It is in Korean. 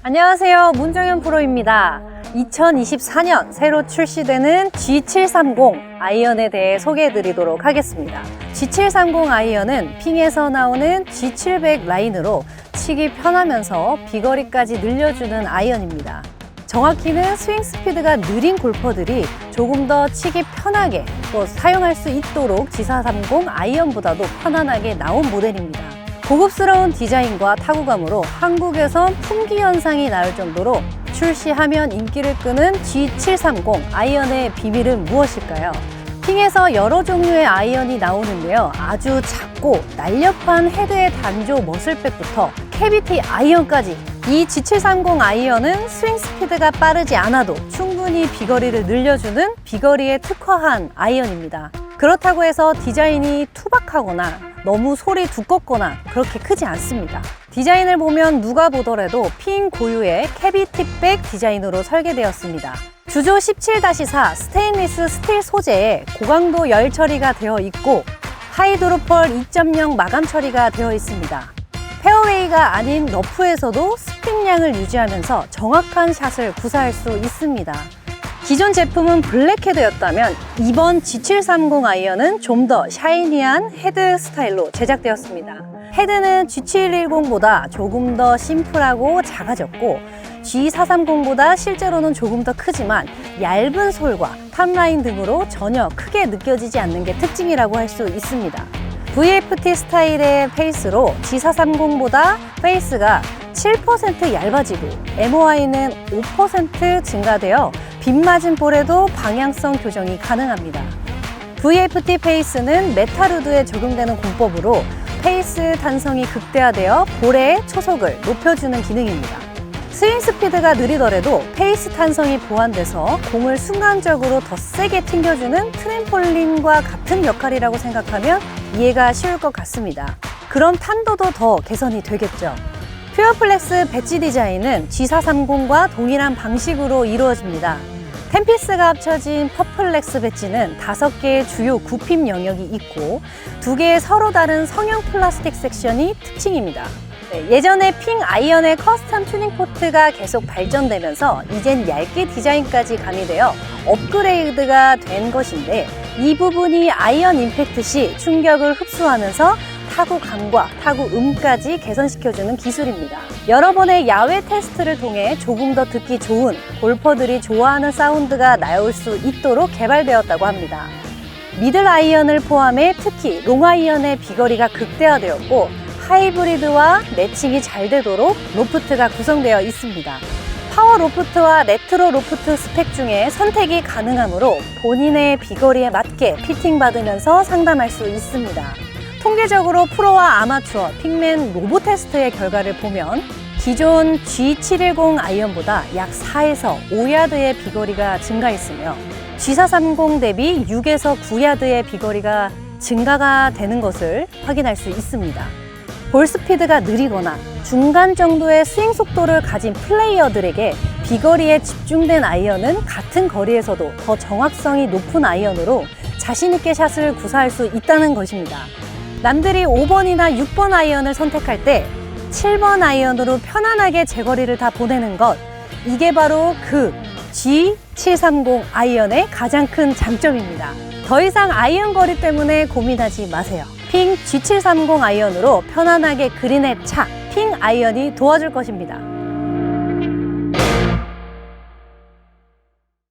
안녕하세요. 문정현 프로입니다. 2024년 새로 출시되는 G730 아이언에 대해 소개해 드리도록 하겠습니다. G730 아이언은 핑에서 나오는 G700 라인으로 치기 편하면서 비거리까지 늘려주는 아이언입니다. 정확히는 스윙 스피드가 느린 골퍼들이 조금 더 치기 편하게 또 사용할 수 있도록 G430 아이언보다도 편안하게 나온 모델입니다. 고급스러운 디자인과 타구감으로 한국에선 품귀 현상이 나올 정도로 출시하면 인기를 끄는 G730 아이언의 비밀은 무엇일까요? 핑에서 여러 종류의 아이언이 나오는데요. 아주 작고 날렵한 헤드의 단조 머슬백부터 캐비티 아이언까지 이 G730 아이언은 스윙 스피드가 빠르지 않아도 충분히 비거리를 늘려주는 비거리에 특화한 아이언입니다. 그렇다고 해서 디자인이 투박하거나 너무 솔이 두껍거나 그렇게 크지 않습니다. 디자인을 보면 누가 보더라도 핑 고유의 캐비티백 디자인으로 설계되었습니다. 주조 17-4 스테인리스 스틸 소재에 고강도 열 처리가 되어 있고 하이드로펄 2.0 마감 처리가 되어 있습니다. 페어웨이가 아닌 러프에서도 스핀량을 유지하면서 정확한 샷을 구사할 수 있습니다. 기존 제품은 블랙 헤드였다면 이번 G730 아이언은 좀 더 샤이니한 헤드 스타일로 제작되었습니다. 헤드는 G710보다 조금 더 심플하고 작아졌고 G430보다 실제로는 조금 더 크지만 얇은 솔과 탑라인 등으로 전혀 크게 느껴지지 않는 게 특징이라고 할 수 있습니다. VFT 스타일의 페이스로 G430보다 페이스가 7% 얇아지고 MOI는 5% 증가되어 빗맞은 볼에도 방향성 교정이 가능합니다. VFT 페이스는 메타루드에 적용되는 공법으로 페이스 탄성이 극대화되어 볼의 초속을 높여주는 기능입니다. 스윙 스피드가 느리더라도 페이스 탄성이 보완돼서 공을 순간적으로 더 세게 튕겨주는 트램폴린과 같은 역할이라고 생각하면 이해가 쉬울 것 같습니다. 그럼 탄도도 더 개선이 되겠죠. 퓨어플렉스 배지 디자인은 G430과 동일한 방식으로 이루어집니다. 템피스가 합쳐진 퍼플렉스 배지는 다섯 개의 주요 굽힘 영역이 있고 두 개의 서로 다른 성형 플라스틱 섹션이 특징입니다. 네, 예전에 핑 아이언의 커스텀 튜닝 포트가 계속 발전되면서 이젠 얇게 디자인까지 가미되어 업그레이드가 된 것인데 이 부분이 아이언 임팩트 시 충격을 흡수하면서 타구감과 타구음까지 개선시켜주는 기술입니다. 여러 번의 야외 테스트를 통해 조금 더 듣기 좋은 골퍼들이 좋아하는 사운드가 나올 수 있도록 개발되었다고 합니다. 미들 아이언을 포함해 특히 롱 아이언의 비거리가 극대화되었고 하이브리드와 매칭이 잘 되도록 로프트가 구성되어 있습니다. 파워 로프트와 레트로 로프트 스펙 중에 선택이 가능하므로 본인의 비거리에 맞게 피팅 받으면서 상담할 수 있습니다. 통계적으로 프로와 아마추어 핑맨 로보 테스트의 결과를 보면 기존 G710 아이언보다 약 4에서 5야드의 비거리가 증가했으며 G430 대비 6에서 9야드의 비거리가 증가가 되는 것을 확인할 수 있습니다. 볼 스피드가 느리거나 중간 정도의 스윙 속도를 가진 플레이어들에게 비거리에 집중된 아이언은 같은 거리에서도 더 정확성이 높은 아이언으로 자신있게 샷을 구사할 수 있다는 것입니다. 남들이 5번이나 6번 아이언을 선택할 때 7번 아이언으로 편안하게 제거리를 다 보내는 것. 이게 바로 그 G730 아이언의 가장 큰 장점입니다. 더 이상 아이언 거리 때문에 고민하지 마세요. 핑 G730 아이언으로 편안하게 그린에 차, 핑 아이언이 도와줄 것입니다.